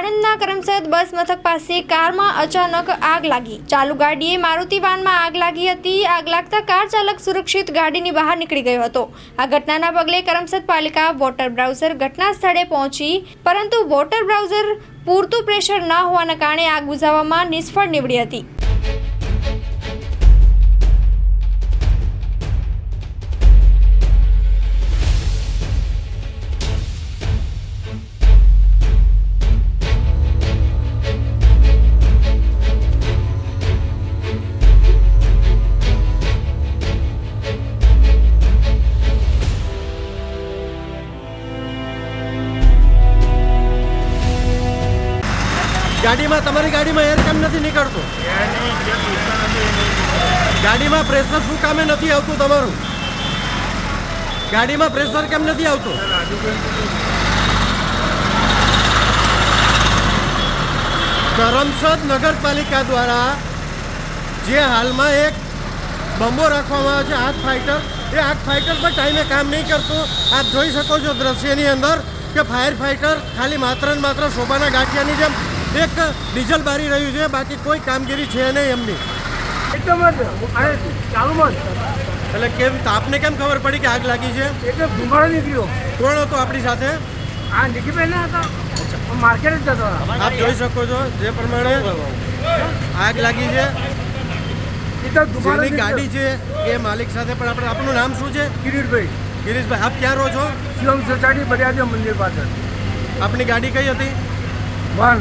આણંદના કરમસદ બસ મથક પાસે કારમાં અચાનક આગ લાગી. ચાલુ ગાડીએ મારુતિ વાનમાં આગ લાગી હતી. આગ લાગતા કાર ચાલક સુરક્ષિત ગાડીની બહાર નીકળી ગયો હતો. આ ઘટનાના પગલે કરમસદ પાલિકા વોટર બ્રાઉઝર ઘટના સ્થળે પહોંચી, પરંતુ વોટર બ્રાઉઝર પૂરતું પ્રેશર ન હોવાના કારણે આગ બુઝાવવામાં નિષ્ફળ નીવડી હતી. ગાડીમાં તમારી ગાડીમાં એર કેમ નથી નીકળતું. ગાડીમાં પ્રેશર શું કામે નથી આવતું તમારું? ગાડીમાં પ્રેશર કેમ નથી આવતું? કરમસદ નગરપાલિકા દ્વારા જે હાલમાં એક બંબો રાખવામાં આવે છે હાથ ફાઇટર એ હાથ ફાઇટર પણ ટાઈમે કામ નહીં કરતું. આપ જોઈ શકો છો દ્રશ્યની અંદર કે ફાયર ફાઇટર ખાલી માત્ર ને માત્ર શોભાના ગાંઠિયાની જેમ એક ડીઝલ બારી રહ્યું છે બાકી કોઈ કામગીરી છે નહીં એમની. એકદમ ચાલુમાં એટલે કેમ આપને કેમ ખબર પડી કે આગ લાગી છે? એકદમ ધુમાડો નીકળ્યો. કોણ હતો આપણી સાથે? આ નીકળી ના હતા. માર્કેટ જ જતો આપ જોઈ શકો છો જે પ્રમાણે આગ લાગી છે. જેની ગાડી છે એ માલિક સાથે પણ આપણે આપનું નામ શું છે? કિરીટભાઈ. ગિરીશભાઈ આપ ક્યાં રહો છો? શિવમ સોસાયટી બરિયાદેવ મંદિર પાછળ. આપની ગાડી કઈ હતી? વન.